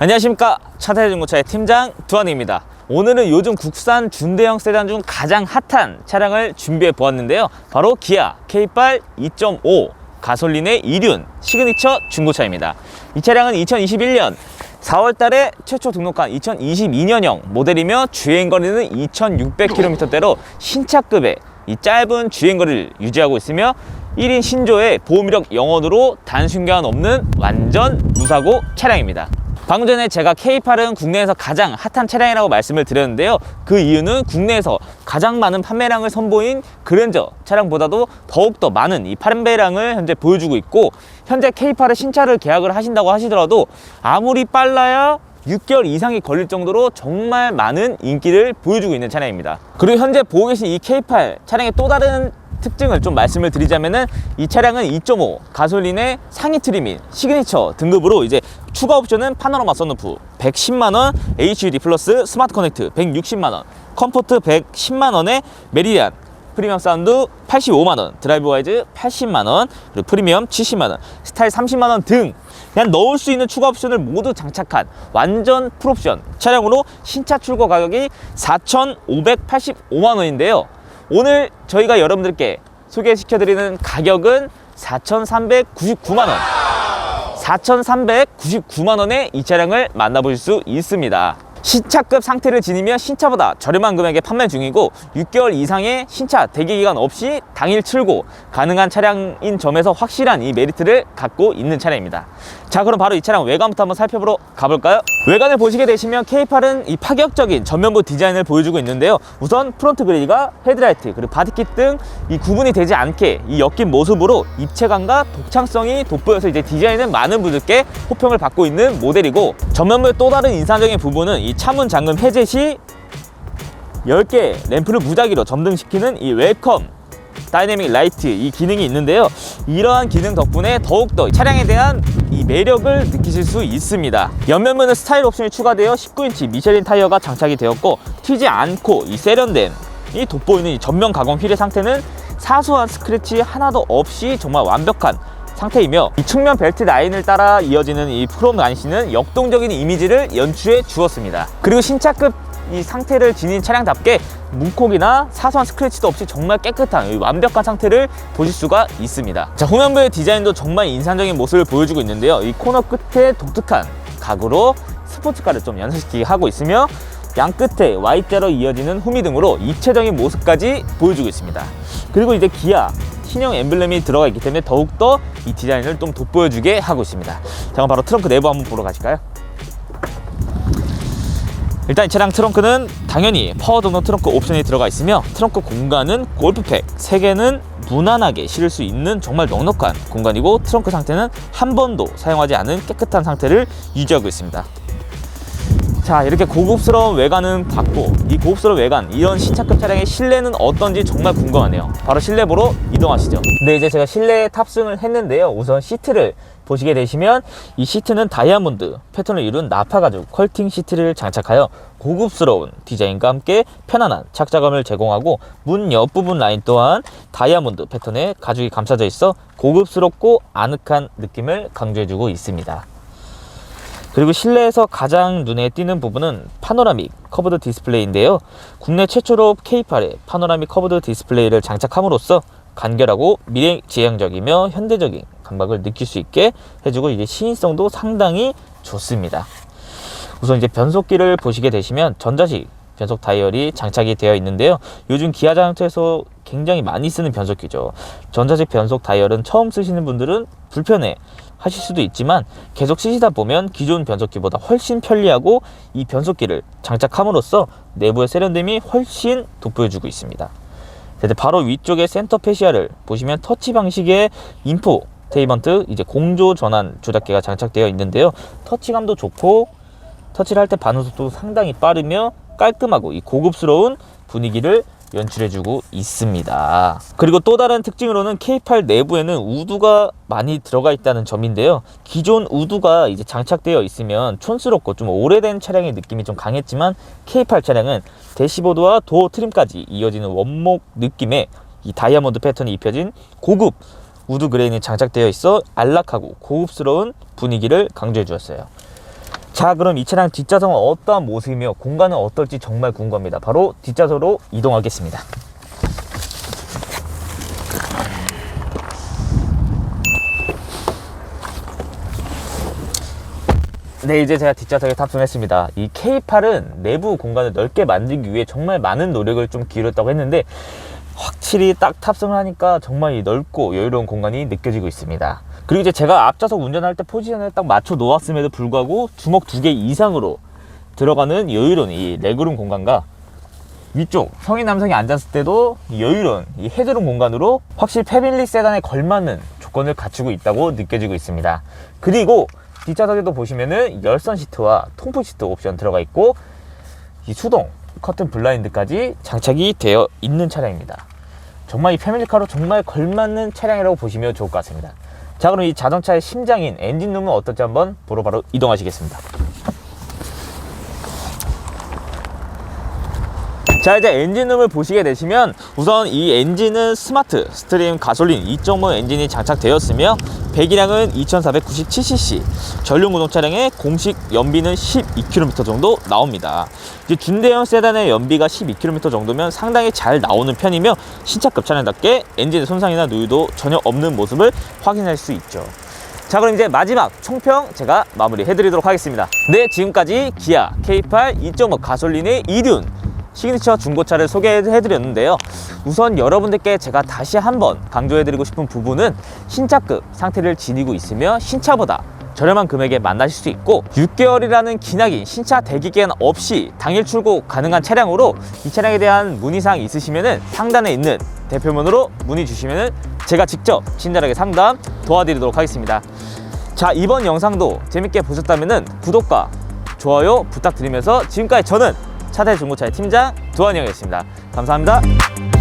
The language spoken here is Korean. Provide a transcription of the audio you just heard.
안녕하십니까. 차태중고차의 팀장 두한입니다. 오늘은 요즘 국산 중대형 세단 중 가장 핫한 차량을 준비해 보았는데요. 바로 기아 K8 2.5 가솔린의 이륜 시그니처 중고차입니다. 이 차량은 2021년 4월 달에 최초 등록한 2022년형 모델이며 주행거리는 2600km대로 신차급의 이 짧은 주행거리를 유지하고 있으며 1인 신조의 보호미력 영원으로 단순교환 없는 완전 무사고 차량입니다. 방금 전에 제가 K8은 국내에서 가장 핫한 차량이라고 말씀을 드렸는데요. 그 이유는 국내에서 가장 많은 판매량을 선보인 그랜저 차량보다도 더욱더 많은 이 판매량을 현재 보여주고 있고 현재 K8을 신차를 계약을 하신다고 하시더라도 아무리 빨라야 6개월 이상이 걸릴 정도로 정말 많은 인기를 보여주고 있는 차량입니다. 그리고 현재 보고 계신 이 K8 차량의 또 다른 특징을 좀 말씀을 드리자면은 이 차량은 2.5 가솔린의 상위 트림인 시그니처 등급으로 이제 추가 옵션은 파노라마 선루프 110만 원, HUD 플러스 스마트 커넥트 160만 원, 컴포트 110만 원에 메리디안 프리미엄 사운드 85만 원, 드라이브 와이즈 80만 원, 그리고 프리미엄 70만 원, 스타일 30만 원 등 그냥 넣을 수 있는 추가 옵션을 모두 장착한 완전 풀옵션 차량으로 신차 출고 가격이 4,585만 원인데요. 오늘 저희가 여러분들께 소개시켜드리는 가격은 4,399만 원. 4,399만 원에 이 차량을 만나보실 수 있습니다. 신차급 상태를 지니며 신차보다 저렴한 금액에 판매 중이고 6개월 이상의 신차 대기 기간 없이 당일 출고 가능한 차량인 점에서 확실한 이 메리트를 갖고 있는 차량입니다. 자 그럼 바로 이 차량 외관부터 한번 살펴보러 가볼까요? 외관을 보시게 되시면 K8은 이 파격적인 전면부 디자인을 보여주고 있는데요. 우선 프론트 그릴과 헤드라이트 그리고 바디킷 등 이 구분이 되지 않게 이 엮인 모습으로 입체감과 독창성이 돋보여서 이제 디자인은 많은 분들께 호평을 받고 있는 모델이고 전면부의 또 다른 인상적인 부분은 이 차문 잠금 해제 시 10개 램프를 무작위로 점등시키는 이 웰컴 다이내믹 라이트 이 기능이 있는데요. 이러한 기능 덕분에 더욱더 차량에 대한 이 매력을 느끼실 수 있습니다. 옆면부는 스타일 옵션이 추가되어 19인치 미쉐린 타이어가 장착이 되었고 튀지 않고 이 세련된 이 돋보이는 이 전면 가공 휠의 상태는 사소한 스크래치 하나도 없이 정말 완벽한 상태이며 이 측면 벨트 라인을 따라 이어지는 이 프롬 가니시는 역동적인 이미지를 연출해 주었습니다. 그리고 신차급 이 상태를 지닌 차량답게 문콕이나 사소한 스크래치도 없이 정말 깨끗한 이 완벽한 상태를 보실 수가 있습니다. 자, 후면부의 디자인도 정말 인상적인 모습을 보여주고 있는데요. 이 코너 끝에 독특한 가구로 스포츠카를 좀 연상시키게 하고 있으며 양 끝에 Y자로 이어지는 후미 등으로 입체적인 모습까지 보여주고 있습니다. 그리고 이제 기아 신형 엠블렘이 들어가 있기 때문에 더욱더 이 디자인을 좀 돋보여주게 하고 있습니다. 자, 그럼 바로 트렁크 내부 한번 보러 가실까요? 일단 이 차량 트렁크는 당연히 파워 등록 트렁크 옵션이 들어가 있으며 트렁크 공간은 골프팩 3개는 무난하게 실을 수 있는 정말 넉넉한 공간이고 트렁크 상태는 한 번도 사용하지 않은 깨끗한 상태를 유지하고 있습니다. 자 이렇게 고급스러운 외관은 봤고 이 고급스러운 외관 이런 신차급 차량의 실내는 어떤지 정말 궁금하네요. 바로 실내 보러 이동하시죠. 네 이제 제가 실내에 탑승을 했는데요. 우선 시트를 보시게 되시면 이 시트는 다이아몬드 패턴을 이룬 나파 가죽 컬팅 시트를 장착하여 고급스러운 디자인과 함께 편안한 착자감을 제공하고 문 옆부분 라인 또한 다이아몬드 패턴의 가죽이 감싸져 있어 고급스럽고 아늑한 느낌을 강조해주고 있습니다 그리고 실내에서 가장 눈에 띄는 부분은 파노라믹 커브드 디스플레이인데요. 국내 최초로 K8에 파노라믹 커브드 디스플레이를 장착함으로써 간결하고 미래지향적이며 현대적인 감각을 느낄 수 있게 해주고 이게 시인성도 상당히 좋습니다. 우선 이제 변속기를 보시게 되시면 전자식 변속 다이얼이 장착이 되어 있는데요. 요즘 기아 자동차에서 굉장히 많이 쓰는 변속기죠. 전자식 변속 다이얼은 처음 쓰시는 분들은 불편해 하실 수도 있지만 계속 쓰시다 보면 기존 변속기보다 훨씬 편리하고 이 변속기를 장착함으로써 내부의 세련됨이 훨씬 돋보여주고 있습니다. 바로 위쪽에 센터 페시아를 보시면 터치 방식의 인포 테이먼트 이제 공조 전환 조작기가 장착되어 있는데요. 터치감도 좋고 터치를 할 때 반응 속도 상당히 빠르며 깔끔하고 이 고급스러운 분위기를 연출해주고 있습니다. 그리고 또 다른 특징으로는 K8 내부에는 우드가 많이 들어가 있다는 점인데요. 기존 우드가 이제 장착되어 있으면 촌스럽고 좀 오래된 차량의 느낌이 좀 강했지만 K8 차량은 대시보드와 도어 트림까지 이어지는 원목 느낌의 이 다이아몬드 패턴이 입혀진 고급 우드 그레인이 장착되어 있어 안락하고 고급스러운 분위기를 강조해 주었어요. 자 그럼 이 차량 뒷좌석은 어떠한 모습이며 공간은 어떨지 정말 궁금합니다. 바로 뒷좌석으로 이동하겠습니다. 네 이제 제가 뒷좌석에 탑승했습니다. 이 K8은 내부 공간을 넓게 만들기 위해 정말 많은 노력을 좀 기울였다고 했는데 확실히 딱 탑승을 하니까 정말 이 넓고 여유로운 공간이 느껴지고 있습니다 그리고 이제 제가 앞좌석 운전할 때 포지션을 딱 맞춰 놓았음에도 불구하고 주먹 두 개 이상으로 들어가는 여유로운 이 레그룸 공간과 위쪽 성인 남성이 앉았을 때도 이 여유로운 이 헤드룸 공간으로 확실히 패밀리 세단에 걸맞는 조건을 갖추고 있다고 느껴지고 있습니다. 그리고 뒷좌석에도 보시면은 열선 시트와 통풍 시트 옵션 들어가 있고 이 수동 커튼 블라인드까지 장착이 되어 있는 차량입니다. 정말 이 패밀리카로 정말 걸맞는 차량이라고 보시면 좋을 것 같습니다. 자 그럼 이 자동차의 심장인 엔진룸은 어떨지 한번 보러 바로 이동하시겠습니다. 자 이제 엔진룸을 보시게 되시면 우선 이 엔진은 스마트 스트림 가솔린 2.5 엔진이 장착되었으며 배기량은 2497cc 전륜 구동 차량의 공식 연비는 12km 정도 나옵니다. 이제 준대형 세단의 연비가 12km 정도면 상당히 잘 나오는 편이며 신차급 차량답게 엔진 손상이나 누유도 전혀 없는 모습을 확인할 수 있죠. 자 그럼 이제 마지막 총평 제가 마무리 해드리도록 하겠습니다. 네 지금까지 기아 K8 2.5 가솔린의 2륜 시그니처 중고차를 소개해드렸는데요. 우선 여러분들께 제가 다시 한번 강조해드리고 싶은 부분은 신차급 상태를 지니고 있으며 신차보다 저렴한 금액에 만나실 수 있고 6개월이라는 기나긴 신차 대기 기간 없이 당일 출고 가능한 차량으로 이 차량에 대한 문의사항 있으시면은 상단에 있는 대표번호로 문의 주시면은 제가 직접 친절하게 상담 도와드리도록 하겠습니다. 자 이번 영상도 재밌게 보셨다면은 구독과 좋아요 부탁드리면서 지금까지 저는 차대 중고차의 팀장 두한이 형이었습니다. 감사합니다.